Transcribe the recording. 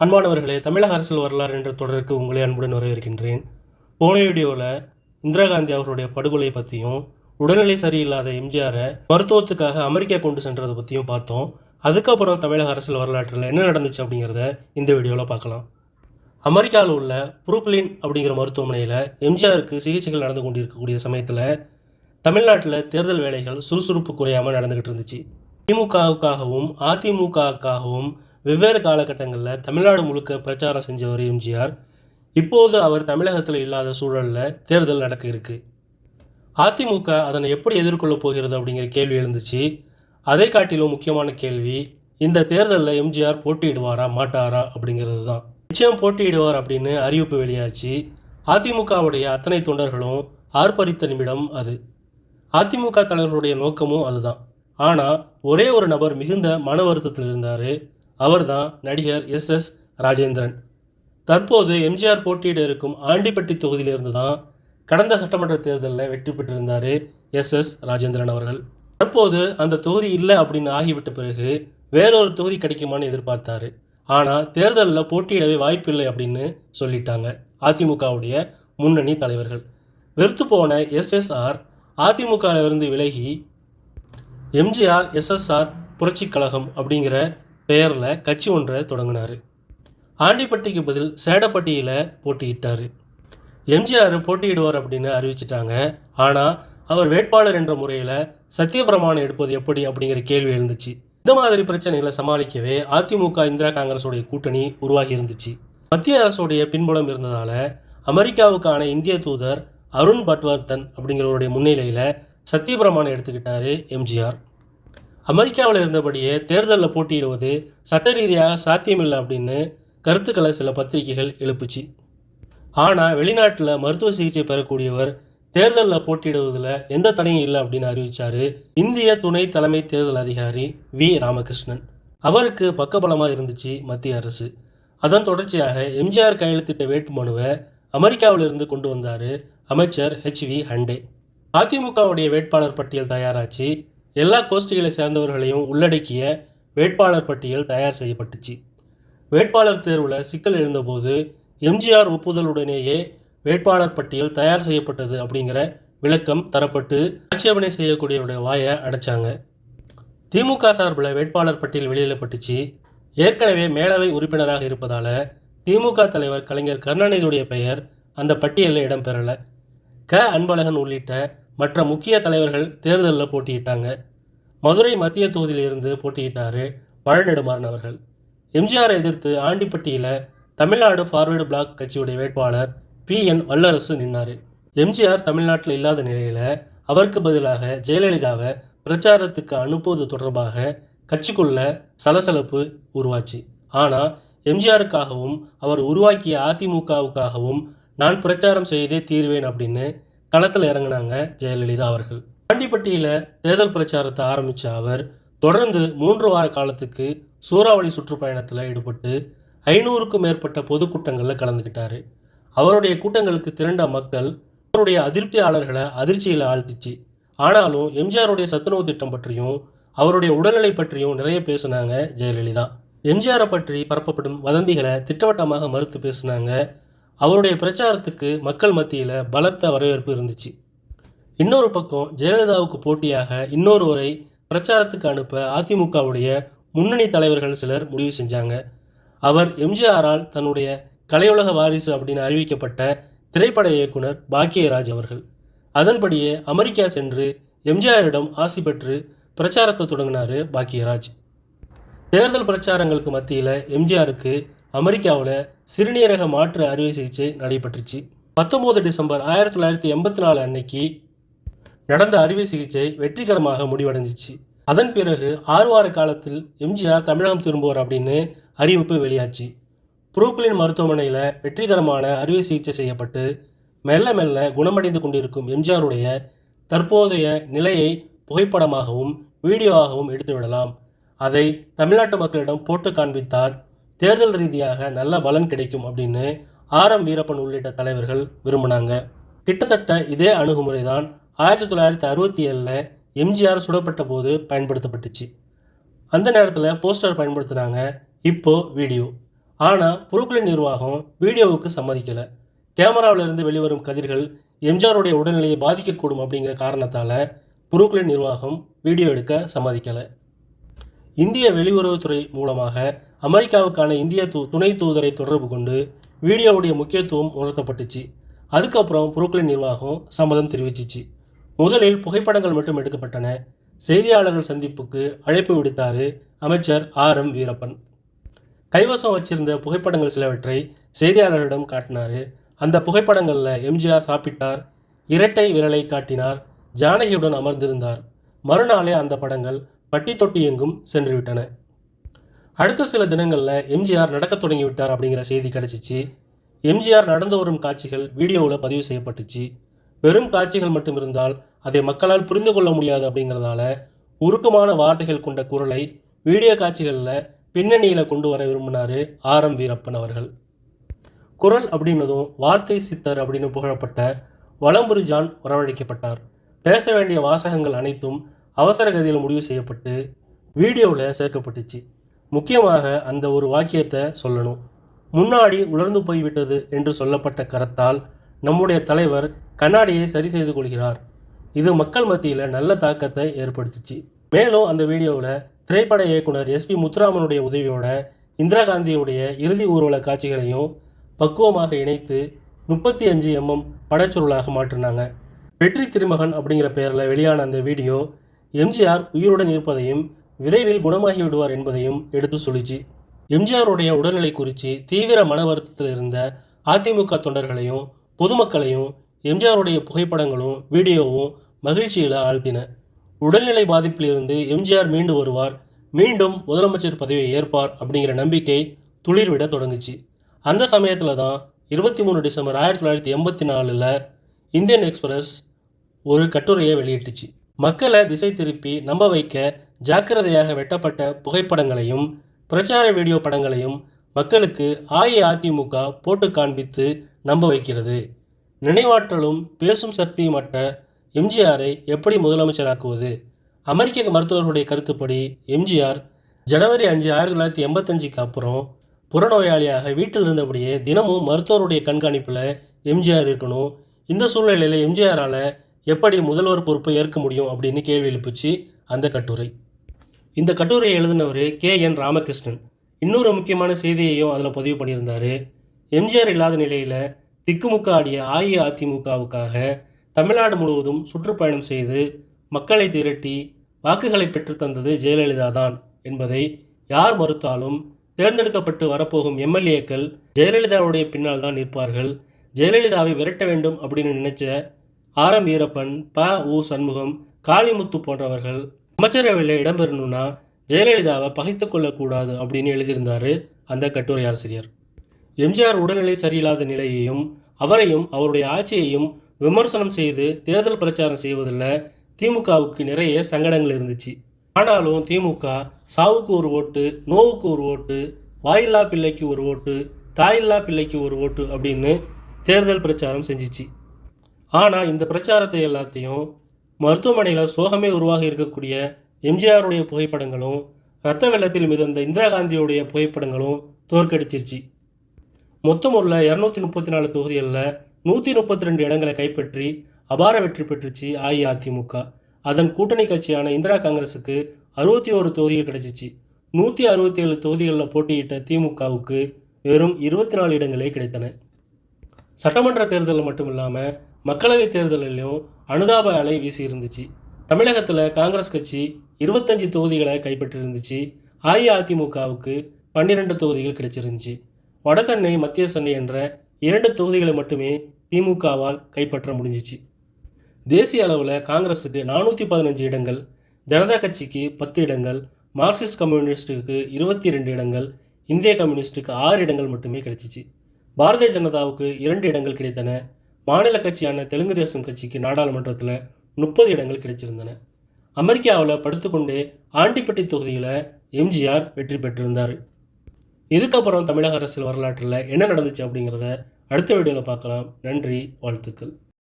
அன்பானவர்களே தமிழக அரசியல் வரலாறு என்ற தொடருக்கு உங்களை அன்புடன் வரவேற்கின்றேன். போன வீடியோவில் இந்திரா காந்தி அவர்களுடைய படுகொலை பற்றியும் உடல்நிலை சரியில்லாத எம்ஜிஆரை மருத்துவத்துக்காக அமெரிக்கா கொண்டு சென்றதை பற்றியும் பார்த்தோம். அதுக்கப்புறம் தமிழக அரசியல் வரலாற்றில் என்ன நடந்துச்சு அப்படிங்கிறத இந்த வீடியோவில் பார்க்கலாம். அமெரிக்காவில் உள்ள புரூக்லின் அப்படிங்கிற மருத்துவமனையில் எம்ஜிஆருக்கு சிகிச்சைகள் நடந்து கொண்டிருக்கக்கூடிய சமயத்தில் தமிழ்நாட்டில் தேர்தல் வேலைகள் சுறுசுறுப்பு குறையாமல் நடந்துக்கிட்டு இருந்துச்சு. திமுகவுக்காகவும் அதிமுகவுக்காகவும் வெவ்வேறு காலகட்டங்களில் தமிழ்நாடு முழுக்க பிரச்சாரம் செஞ்சவர் எம்ஜிஆர். இப்போது அவர் தமிழகத்தில் இல்லாத சூழலில் தேர்தல் நடக்க இருக்குது அதிமுக அதனை எப்படி எதிர்கொள்ளப் போகிறது அப்படிங்கிற கேள்வி எழுந்துச்சு. அதை காட்டிலும் முக்கியமான கேள்வி இந்த தேர்தலில் எம்ஜிஆர் போட்டியிடுவாரா மாட்டாரா அப்படிங்கிறது தான் நிச்சயம் போட்டியிடுவார் அப்படின்னு அறிவிப்பு வெளியாச்சு. அதிமுகவுடைய அத்தனை தொண்டர்களும் ஆர்ப்பரித்த நிமிடம் அது. அதிமுக தலைவர்களுடைய நோக்கமும் அதுதான். ஆனால் ஒரே ஒரு நபர் மிகுந்த மன வருத்தத்தில் இருந்தார் அவர்தான் நடிகர் எஸ் எஸ் ராஜேந்திரன். தற்போது எம்ஜிஆர் போட்டியிட இருக்கும் ஆண்டிப்பட்டி தொகுதியிலிருந்து தான் கடந்த சட்டமன்ற தேர்தலில் வெற்றி பெற்றிருந்தார் எஸ் எஸ் ராஜேந்திரன் அவர்கள். தற்போது அந்த தொகுதி இல்லை அப்படின்னு ஆகிவிட்ட பிறகு வேறொரு தொகுதி கிடைக்குமான்னு எதிர்பார்த்தாரு. ஆனால் தேர்தலில் போட்டியிடவே வாய்ப்பில்லை அப்படின்னு சொல்லிட்டாங்க அதிமுகவுடைய முன்னணி தலைவர்கள். வெறுத்து போன எஸ்எஸ்ஆர் அதிமுகவிலிருந்து விலகி எம்ஜிஆர் எஸ்எஸ்ஆர் புரட்சிக் கழகம் அப்படிங்கிற பெயரில் கட்சி ஒன்றை தொடங்கினார். ஆண்டிப்பட்டிக்கு பதில் சேடப்பட்டியில் போட்டியிட்டார். எம்ஜிஆர் போட்டியிடுவார் அப்படின்னு அறிவிச்சிட்டாங்க. ஆனால் அவர் வேட்பாளர் என்ற முறையில் சத்தியப்பிரமாணம் எடுப்பது எப்படி அப்படிங்கிற கேள்வி எழுந்துச்சு. இந்த மாதிரி பிரச்சனைகளை சமாளிக்கவே அதிமுக இந்திரா காங்கிரஸோடைய கூட்டணி உருவாகி இருந்துச்சு. மத்திய அரசுடைய பின்புலம் இருந்ததால் அமெரிக்காவுக்கான இந்திய தூதர் அருண் பட்வர்தன் அப்படிங்கிறவருடைய முன்னிலையில் சத்தியபிரமாணம் எடுத்துக்கிட்டாரு எம்ஜிஆர். அமெரிக்காவில் இருந்தபடியே தேர்தலில் போட்டியிடுவது சட்ட ரீதியாக சாத்தியமில்லை அப்படின்னு கருத்துக்களை சில பத்திரிகைகள் எழுப்புச்சு. ஆனால் வெளிநாட்டில் மருத்துவ சிகிச்சை பெறக்கூடியவர் தேர்தலில் போட்டியிடுவதில் எந்த தடையும் இல்லை அப்படின்னு அறிவித்தார் இந்திய துணை தலைமை தேர்தல் அதிகாரி வி. ராமகிருஷ்ணன். அவருக்கு பக்கபலமாக இருந்துச்சு மத்திய அரசு. அதன் தொடர்ச்சியாக எம்ஜிஆர் கையெழுத்திட்ட வேட்புமனுவை அமெரிக்காவிலிருந்து கொண்டு வந்தார் அமைச்சர் ஹெச் வி. ஹண்டே. அதிமுகவுடைய வேட்பாளர் பட்டியல் தயாராச்சு. எல்லா கோஷ்டிகளை சேர்ந்தவர்களையும் உள்ளடக்கிய வேட்பாளர் பட்டியல் தயார் செய்யப்பட்டுச்சு. வேட்பாளர் தேர்வில் சிக்கல் எழுந்தபோது எம்ஜிஆர் ஒப்புதலுடனேயே வேட்பாளர் பட்டியல் தயார் செய்யப்பட்டது அப்படிங்கிற விளக்கம் தரப்பட்டு ஆட்சேபனை செய்யக்கூடியவருடைய வாயை அடைச்சாங்க. திமுக சார்பில் வேட்பாளர் பட்டியல் வெளியிடப்பட்டுச்சு. ஏற்கனவே மேலவை உறுப்பினராக இருப்பதால் திமுக தலைவர் கலைஞர் கருணாநிதியுடைய பெயர் அந்த பட்டியலில் இடம்பெறலை. க. அன்பழகன் உள்ளிட்ட மற்ற முக்கிய தலைவர்கள் தேர்தலில் போட்டியிட்டாங்க. மதுரை மத்திய தொகுதியிலிருந்து போட்டியிட்டார் பழநெடுமாறன் அவர்கள். எம்ஜிஆரை எதிர்த்து ஆண்டிப்பட்டியில் தமிழ்நாடு ஃபார்வேர்டு பிளாக் கட்சியுடைய வேட்பாளர் பி என் வல்லரசு நின்னார். எம்ஜிஆர் தமிழ்நாட்டில் இல்லாத நிலையில் அவருக்கு பதிலாக ஜெயலலிதாவை பிரச்சாரத்துக்கு அனுப்புவது தொடர்பாக கட்சிக்குள்ள சலசலப்பு உருவாச்சு. ஆனால் எம்ஜிஆருக்காகவும் அவர் உருவாக்கிய அதிமுகவுக்காகவும் நான் பிரச்சாரம் செய்தே தீர்வேன் அப்படின்னு களத்தில் இறங்கினாங்க ஜெயலலிதா அவர்கள். ஆண்டிப்பட்டியில் தேர்தல் பிரச்சாரத்தை ஆரம்பித்த அவர் தொடர்ந்து மூன்று வார காலத்துக்கு சூறாவளி சுற்றுப்பயணத்தில் ஈடுபட்டு ஐநூறுக்கும் மேற்பட்ட பொதுக்கூட்டங்களில் கலந்துக்கிட்டாரு அவருடைய கூட்டங்களுக்கு திரண்ட மக்கள் அவருடைய அதிருப்தியாளர்களை அதிர்ச்சியில் ஆழ்த்திச்சு. ஆனாலும் எம்ஜிஆருடைய சத்துணவு திட்டம் பற்றியும் அவருடைய உடல்நிலை பற்றியும் நிறைய பேசினாங்க ஜெயலலிதா. எம்ஜிஆரை பற்றி பரப்பப்படும் வதந்திகளை திட்டவட்டமாக மறுத்து பேசினாங்க அவருடைய பிரச்சாரத்துக்கு மக்கள் மத்தியில் பலத்த வரவேற்பு இருந்துச்சு. இன்னொரு பக்கம் ஜெயலலிதாவுக்கு போட்டியாக இன்னொருவரை பிரச்சாரத்துக்கு அனுப்ப அதிமுகவுடைய முன்னணி தலைவர்கள் சிலர் முடிவு செஞ்சாங்க. அவர் எம்ஜிஆரால் தன்னுடைய கலையுலக வாரிசு அப்படின்னு அறிவிக்கப்பட்ட திரைப்பட இயக்குனர் பாக்கியராஜ் அவர்கள். அதன்படியே அமெரிக்கா சென்று எம்ஜிஆரிடம் ஆசி பெற்று பிரச்சாரத்தை தொடங்கினார் பாக்கியராஜ். தேர்தல் பிரச்சாரங்களுக்கு மத்தியில் எம்ஜிஆருக்கு அமெரிக்காவில் சிறுநீரக மாற்று அறுவை சிகிச்சை நடைபெற்றுச்சு. பத்தொம்போது டிசம்பர் ஆயிரத்தி தொள்ளாயிரத்தி எண்பத்தி நாலு அன்னைக்கு நடந்த அறுவை சிகிச்சை வெற்றிகரமாக முடிவடைஞ்சிச்சு. அதன் பிறகு ஆறு வார காலத்தில் எம்ஜிஆர் தமிழகம் திரும்புவார் அப்படின்னு அறிவிப்பு வெளியாச்சு. புரூக்லின் மருத்துவமனையில் வெற்றிகரமான அறுவை சிகிச்சை செய்யப்பட்டு மெல்ல மெல்ல குணமடைந்து கொண்டிருக்கும் எம்ஜிஆருடைய தற்போதைய நிலையை புகைப்படமாகவும் வீடியோவாகவும் எடுத்துவிடலாம். அதை தமிழ்நாட்டு மக்களிடம் போட்டு காண்பித்தால் தேர்தல் ரீதியாக நல்ல பலன் கிடைக்கும் அப்படின்னு ஆர் எம் வீரப்பன் உள்ளிட்ட தலைவர்கள் விரும்பினாங்க. கிட்டத்தட்ட இதே அணுகுமுறை தான் ஆயிரத்தி தொள்ளாயிரத்தி அறுபத்தி ஏழில் எம்ஜிஆர் சுடப்பட்ட போது பயன்படுத்தப்பட்டுச்சு. அந்த நேரத்தில் போஸ்டர் பயன்படுத்தினாங்க இப்போ வீடியோ. ஆனால் புருக்களின் நிர்வாகம் வீடியோவுக்கு சம்மதிக்கலை. கேமராவிலிருந்து வெளிவரும் கதிர்கள் எம்ஜிஆருடைய உடல்நிலையை பாதிக்கக்கூடும் அப்படிங்கிற காரணத்தால் புருக்களின் நிர்வாகம் வீடியோ எடுக்க சம்மதிக்கலை. இந்திய வெளியுறவுத்துறை மூலமாக அமெரிக்காவுக்கான இந்திய தூ துணை தூதரை தொடர்பு கொண்டு வீடியோவுடைய முக்கியத்துவம் உணர்த்தப்பட்டுச்சு. அதுக்கப்புறம் புருக்களின் நிர்வாகம் சம்மதம் தெரிவிச்சிச்சு. முதலில் புகைப்படங்கள் மட்டும் எடுக்கப்பட்டன. செய்தியாளர்கள் சந்திப்புக்கு அழைப்பு விடுத்தார் அமைச்சர் ஆர் எம் வீரப்பன். கைவசம் வச்சிருந்த புகைப்படங்கள் சிலவற்றை செய்தியாளர்களிடம் காட்டினார். அந்த புகைப்படங்களில் எம்ஜிஆர் சாப்பிட்டார் இரட்டை விரலை காட்டினார் ஜானகியுடன் அமர்ந்திருந்தார். மறுநாளே அந்த படங்கள் பட்டி தொட்டி எங்கும் சென்றுவிட்டன. அடுத்த சில தினங்களில் எம்ஜிஆர் நடக்கத் தொடங்கிவிட்டார் அப்படிங்கிற செய்தி கிடச்சிச்சு. எம்ஜிஆர் நடந்து வரும் காட்சிகள் வீடியோவில் பதிவு செய்யப்பட்டுச்சு. வெறும் காட்சிகள் மட்டும் இருந்தால் அதை மக்களால் புரிந்து கொள்ள முடியாது அப்படிங்கிறதால உருக்கமான வார்த்தைகள் கொண்ட குரலை வீடியோ காட்சிகளில் பின்னணியில் கொண்டு வர விரும்பினார் ஆர் எம் வீரப்பன் அவர்கள். குரல் அப்படின்னதும் வார்த்தை சித்தர் அப்படின்னு புகழப்பட்ட வலம்புரி ஜான் வரவழைக்கப்பட்டார். பேச வேண்டிய வாசகங்கள் அனைத்தும் அவசர கதியில் முடிவு செய்யப்பட்டு வீடியோவில் சேர்க்கப்பட்டுச்சு. முக்கியமாக அந்த ஒரு வாக்கியத்தை சொல்லணும். முன்னாடி உலர்ந்து போய்விட்டது என்று சொல்லப்பட்ட கரத்தால் நம்முடைய தலைவர் கண்ணாடியை சரி செய்து கொள்கிறார். இது மக்கள் மத்தியில் நல்ல தாக்கத்தை ஏற்படுத்துச்சு. மேலும் அந்த வீடியோவில் திரைப்பட இயக்குனர் எஸ்பி முத்துராமனுடைய உதவியோட இந்திரா காந்தியுடைய இறுதி ஊர்வல காட்சிகளையும் பக்குவமாக இணைத்து முப்பத்தி அஞ்சு எம்எம் படச்சுருளாக மாற்றினாங்க. வெற்றி திருமகன் அப்படிங்கிற பெயரில் வெளியான அந்த வீடியோ எம்ஜிஆர் உயிருடன் இருப்பதையும் விரைவில் குணமாகி விடுவார் என்பதையும் எடுத்து சொல்லிச்சு. எம்ஜிஆருடைய உடல்நிலை குறித்து தீவிர மன வருத்தத்தில் இருந்த அதிமுக தொண்டர்களையும் பொதுமக்களையும் எம்ஜிஆருடைய புகைப்படங்களும் வீடியோவும் மகிழ்ச்சியில் ஆழ்த்தின. உடல்நிலை பாதிப்பிலிருந்து எம்ஜிஆர் மீண்டு வருவார் மீண்டும் முதலமைச்சர் பதவியை ஏற்பார் அப்படிங்கிற நம்பிக்கை துளிர்விட தொடங்குச்சு. அந்த சமயத்தில் தான் இருபத்தி மூணு டிசம்பர் ஆயிரத்தி தொள்ளாயிரத்தி எண்பத்தி நாலில் இந்தியன் எக்ஸ்பிரஸ் ஒரு கட்டுரையை வெளியிட்டுச்சு. மக்களை திசை திருப்பி நம்ப வைக்க ஜாக்கிரதையாக வெட்டப்பட்ட புகைப்படங்களையும் பிரச்சார வீடியோ படங்களையும் மக்களுக்கு அஇஅதிமுக போட்டு காண்பித்து நம்ப வைக்கிறது. நினைவாற்றலும் பேசும் சக்தியுமற்ற எம்ஜிஆரை எப்படி முதலமைச்சராக்குவது? அமெரிக்க மருத்துவர்களுடைய கருத்துப்படி எம்ஜிஆர் ஜனவரி அஞ்சு ஆயிரத்தி தொள்ளாயிரத்தி எண்பத்தஞ்சுக்கு அப்புறம் புறநோயாளியாக வீட்டில் இருந்தபடியே தினமும் மருத்துவருடைய கண்காணிப்பில் எம்ஜிஆர் இருக்கணும். இந்த சூழ்நிலையில் எம்ஜிஆரால் எப்படி முதல்வர் பொறுப்பை ஏற்க முடியும் அப்படின்னு கேள்வி எழுப்புச்சு அந்த கட்டுரை. இந்த கட்டுரையை எழுதினவர் கே என் ராமகிருஷ்ணன். இன்னொரு முக்கியமான செய்தியையும் அதில் பதிவு பண்ணியிருந்தார். எம்ஜிஆர் இல்லாத நிலையில் திக்குமுக்க ஆடிய அஇஅதிமுகவுக்காக தமிழ்நாடு முழுவதும் சுற்றுப்பயணம் செய்து மக்களை திரட்டி வாக்குகளை பெற்றுத்தந்தது ஜெயலலிதா தான் என்பதை யார் மறுத்தாலும் தேர்ந்தெடுக்கப்பட்டு வரப்போகும் எம்எல்ஏக்கள் ஜெயலலிதாவுடைய பின்னால் தான் நிற்பார்கள். ஜெயலலிதாவை விரட்ட வேண்டும் அப்படின்னு நினைச்ச ஆர் எம் வீரப்பன் ப. உ. சண்முகம் காளிமுத்து போன்றவர்கள் அமைச்சரவையில் இடம்பெறணும்னா ஜெயலலிதாவை பகைத்து கொள்ளக்கூடாது அப்படின்னு எழுதியிருந்தார் அந்த கட்டுரை ஆசிரியர். எம்ஜிஆர் உடல்நிலை சரியில்லாத நிலையையும் அவரையும் அவருடைய ஆட்சியையும் விமர்சனம் செய்து தேர்தல் பிரச்சாரம் செய்வதில் திமுகவுக்கு நிறைய சங்கடங்கள் இருந்துச்சு. ஆனாலும் திமுக சாவுக்கு ஒரு ஓட்டு நோவுக்கு ஒரு ஓட்டு வாயில்லா பிள்ளைக்கு ஒரு ஓட்டு தாயில்லா பிள்ளைக்கு ஒரு ஓட்டு அப்படின்னு தேர்தல் பிரச்சாரம் செஞ்சிச்சு. ஆனால் இந்த பிரச்சாரத்தை எல்லாத்தையும் மருத்துவமனையில் சோகமே உருவாகி இருக்கக்கூடிய எம்ஜிஆருடைய புகைப்படங்களும் இரத்த வெள்ளத்தில் மிதந்த இந்திரா காந்தியுடைய புகைப்படங்களும் தோற்கடிச்சிருச்சு. மொத்தம் உள்ள இரநூத்தி முப்பத்தி நாலு தொகுதிகளில் நூற்றி முப்பத்தி ரெண்டு இடங்களை கைப்பற்றி அபார வெற்றி பெற்றுச்சு அஇஅதிமுக. அதன் கூட்டணி கட்சியான இந்திரா காங்கிரஸுக்கு அறுபத்தி ஓரு தொகுதிகள் கிடைச்சிச்சு. நூற்றி அறுபத்தி ஏழு தொகுதிகளில் போட்டியிட்ட திமுகவுக்கு வெறும் இருபத்தி நாலு இடங்களே கிடைத்தன. சட்டமன்ற தேர்தலில் மட்டும் இல்லாமல் மக்களவைத் தேர்தலிலும் அனுதாப அலை வீசி இருந்துச்சு தமிழகத்தில் காங்கிரஸ் கட்சி இருபத்தஞ்சி தொகுதிகளை கைப்பற்றிருந்துச்சு அஇஅதிமுகவுக்கு பன்னிரெண்டு தொகுதிகள் கிடைச்சிருந்துச்சு. வட சென்னை மத்திய சென்னை என்ற இரண்டு தொகுதிகளை மட்டுமே திமுகவால் கைப்பற்ற முடிஞ்சிச்சு. தேசிய அளவில் காங்கிரஸுக்கு நானூற்றி பதினஞ்சு இடங்கள் ஜனதா கட்சிக்கு பத்து இடங்கள் மார்க்சிஸ்ட் கம்யூனிஸ்ட்டுக்கு இருபத்தி ரெண்டு இடங்கள் இந்திய கம்யூனிஸ்ட்டுக்கு ஆறு இடங்கள் மட்டுமே கிடைச்சிச்சு. பாரதிய ஜனதாவுக்கு இரண்டு இடங்கள் கிடைத்தன. மாநில கட்சியான தெலுங்கு தேசம் கட்சிக்கு நாடாளுமன்றத்தில் முப்பது இடங்கள் கிடைச்சிருந்தன. அமெரிக்காவில் படுத்துக்கொண்டே ஆண்டிப்பட்டி தொகுதியில் எம்ஜிஆர் வெற்றி பெற்றிருந்தார். இதுக்கப்புறம் தமிழக அரசியல் வரலாற்றில் என்ன நடந்துச்சு அப்படிங்கிறத அடுத்த வீடியோவில் பார்க்கலாம். நன்றி வாழ்த்துக்கள்.